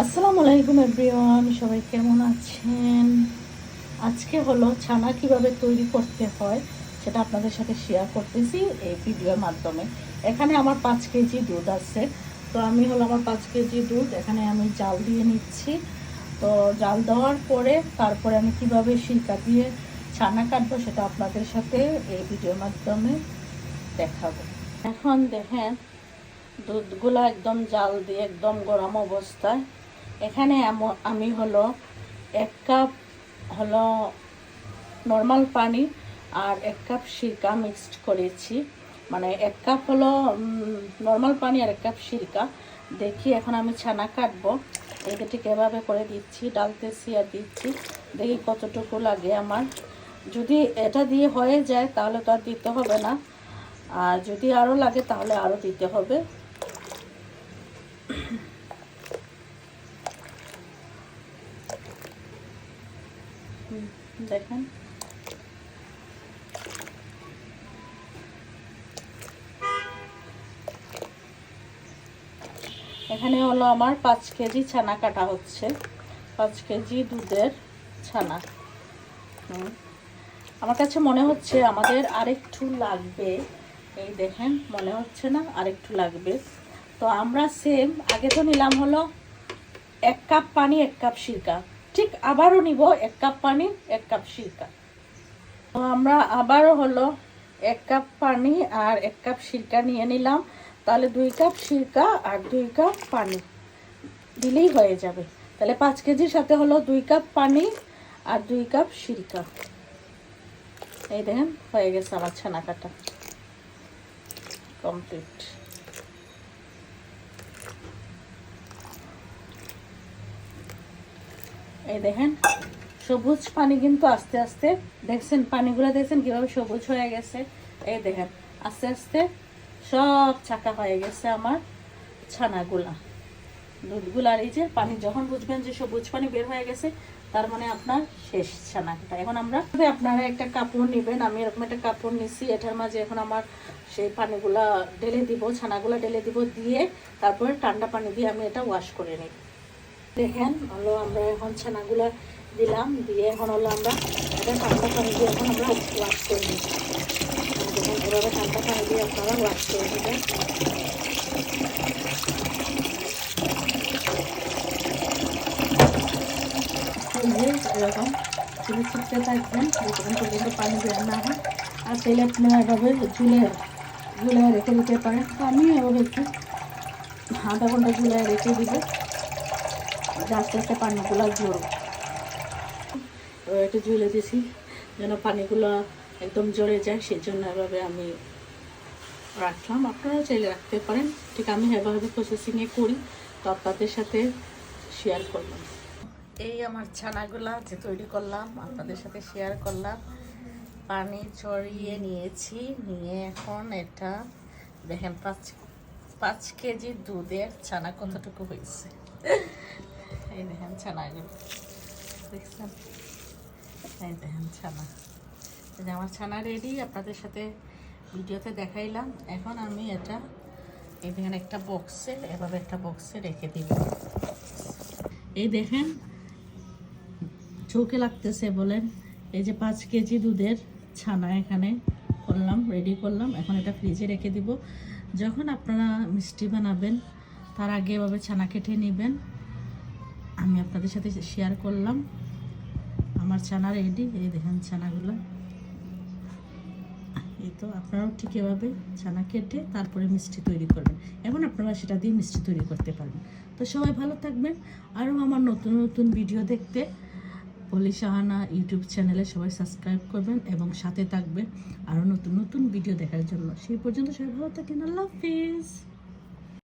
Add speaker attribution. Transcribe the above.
Speaker 1: আসসালামু আলাইকুম এভরিওয়ান, সবাই কেমন আছেন? আজকে হলো ছানা কীভাবে তৈরি করতে হয় সেটা আপনাদের সাথে শেয়ার করতেছি এই ভিডিওর মাধ্যমে। এখানে আমার পাঁচ কেজি দুধ আছে। তো আমি হলো আমার পাঁচ কেজি দুধ, এখানে আমি জাল দিয়ে নিচ্ছি। তো জাল দেওয়ার পরে তারপরে আমি কীভাবে শিলকা দিয়ে ছানা কাটবো সেটা আপনাদের সাথে এই ভিডিওর মাধ্যমে দেখাবো। এখন দেখেন, দুধগুলো একদম জাল দিয়ে একদম গরম অবস্থায় এখানে আম- হলো এক কাপ হলো নর্মাল পানি আর এক কাপ সিরকা মিক্সড করেছি। মানে এক কাপ হলো নর্মাল পানি আর এক কাপ সিরকা। দেখি এখন আমি ছানা কাটবো। এটা ঠিক এভাবে করে দিচ্ছি, ডালতেছি আর দিচ্ছি। দেখি কতটুকু লাগে আমার। যদি এটা দিয়ে হয়ে যায় তাহলে তো আর দিতে হবে না। আর যদি আরও লাগে তাহলে আরও দিতে হবে। দেখেন। এখানে হলো আমার পাঁচ কেজি ছানা কাটা হচ্ছে। পাঁচ কেজি দুধের ছানা। আমার কাছে মনে হচ্ছে আমাদের আরেকটু লাগবে। এই দেখেন, মনে হচ্ছে না আরেকটু লাগবে। তো আমরা সেম আগে তো নিলাম হলো এক কাপ পানি, এক কাপ সিরকা। ঠিক আবারও নিব এক কাপ পানি, এক কাপ সিরকা। তো আমরা আবারও হলো এক কাপ পানি আর এক কাপ সিরকা নিয়ে নিলাম। তাহলে দুই কাপ সিরকা আর দুই কাপ পানি দিলেই হয়ে যাবে। তাহলে পাঁচ কেজির সাথে হলো দুই কাপ পানি আর দুই কাপ সিরকা। এই দেখেন, হয়ে গেছে আমার ছানা কাটা কমপ্লিট এই দেখেন, সবুজ পানি কিন্তু আস্তে আস্তে, দেখছেন পানিগুলো দেখছেন কীভাবে সবুজ হয়ে গেছে? এই দেখেন, আস্তে আস্তে সব ছাকা হয়ে গেছে আমার ছানাগুলা। দুধগুলার এই যে পানি, যখন বুঝবেন যে সবুজ পানি বের হয়ে গেছে, তার মানে আপনার শেষ ছানাটা। এখন আমরা আপনারা একটা কাপড় নেবেন, আমি এরকম একটা কাপড় নিছি, এটার মাঝে এখন আমার সেই পানিগুলা ঢেলে দিব, ছানাগুলা ঢেলে দিব, দিয়ে তারপরে ঠান্ডা পানি দিয়ে আমি এটা ওয়াশ করে নিই দেখেন, হলো আমরা এখন ছানাগুলা দিলাম, দিয়ে এখন হলো আমরা এটা ঠান্ডা পানি দিয়ে এখন আমরা ওয়াশ করে নিই দেখেন, এভাবে ঠান্ডা পানি দিয়ে আপনারা ওয়াশ করে নেবেন। এরকম চুলে থাকবেন পর্যন্ত পানি দেওয়া না হয়। আর তেলে আপনারা এভাবে ঝুলে ঝুলে রেখে দিতে পারেন। আমি এভাবে একটু আধা ঘণ্টা ঝুলে রেখে দিব। আস্তে আস্তে পানিগুলো জোর একটু ঝুলে দিছি যেন পানিগুলো একদম জড়ে যায় সেই জন্য এভাবে আমি রাখলাম। আপনারাও চাইলে রাখতে পারেন ঠিক আমি এভাবে প্রসেসিংয়ে করি তো আপনাদের সাথে শেয়ার করলাম। এই আমার ছানাগুলা যে তৈরি করলাম আপনাদের সাথে শেয়ার করলাম। পানি চড়িয়ে নিয়েছি নিয়ে এখন এটা দেখেন পাঁচ পাঁচ কেজি দুধের ছানা কতটুকু হয়েছে। এই দেখেন ছানাগুলো দেখছেন? এই দেখেন ছানা। এই আমার ছানা রেডি আপনাদের সাথে ভিডিওতে দেখাইলাম। এখন আমি এটা এই দেখেন একটা বক্সে এভাবে একটা বক্সে রেখে দিব। এই দেখেন চৌকে লাগতেছে বলেন। এই যে পাঁচ কেজি দুধের ছানা এখানে করলাম রেডি করলাম। এখন এটা ফ্রিজে রেখে দিব। যখন আপনারা মিষ্টি বানাবেন, তার আগে এভাবে ছানা কেটে নেবেন। আমি আপনাদের সাথে শেয়ার করলাম। আমার ছানা রেডি এই দেখেন ছানাগুলো। এই তো আপনারাও ঠিক এভাবে ছানা কেটে তারপরে মিষ্টি তৈরি করবেন। এখন আপনারা সেটা দিয়ে মিষ্টি তৈরি করতে পারবেন। তো সবাই ভালো থাকবেন। আরও আমার নতুন নতুন ভিডিও দেখতে পলি সাহানা ইউটিউব চ্যানেলে সবাই সাবস্ক্রাইব করবেন এবং সাথে থাকবেন। আরও নতুন নতুন ভিডিও দেখার জন্য। সেই পর্যন্ত সবাই ভালো থাকেন। আল্লাহ হাফিজ।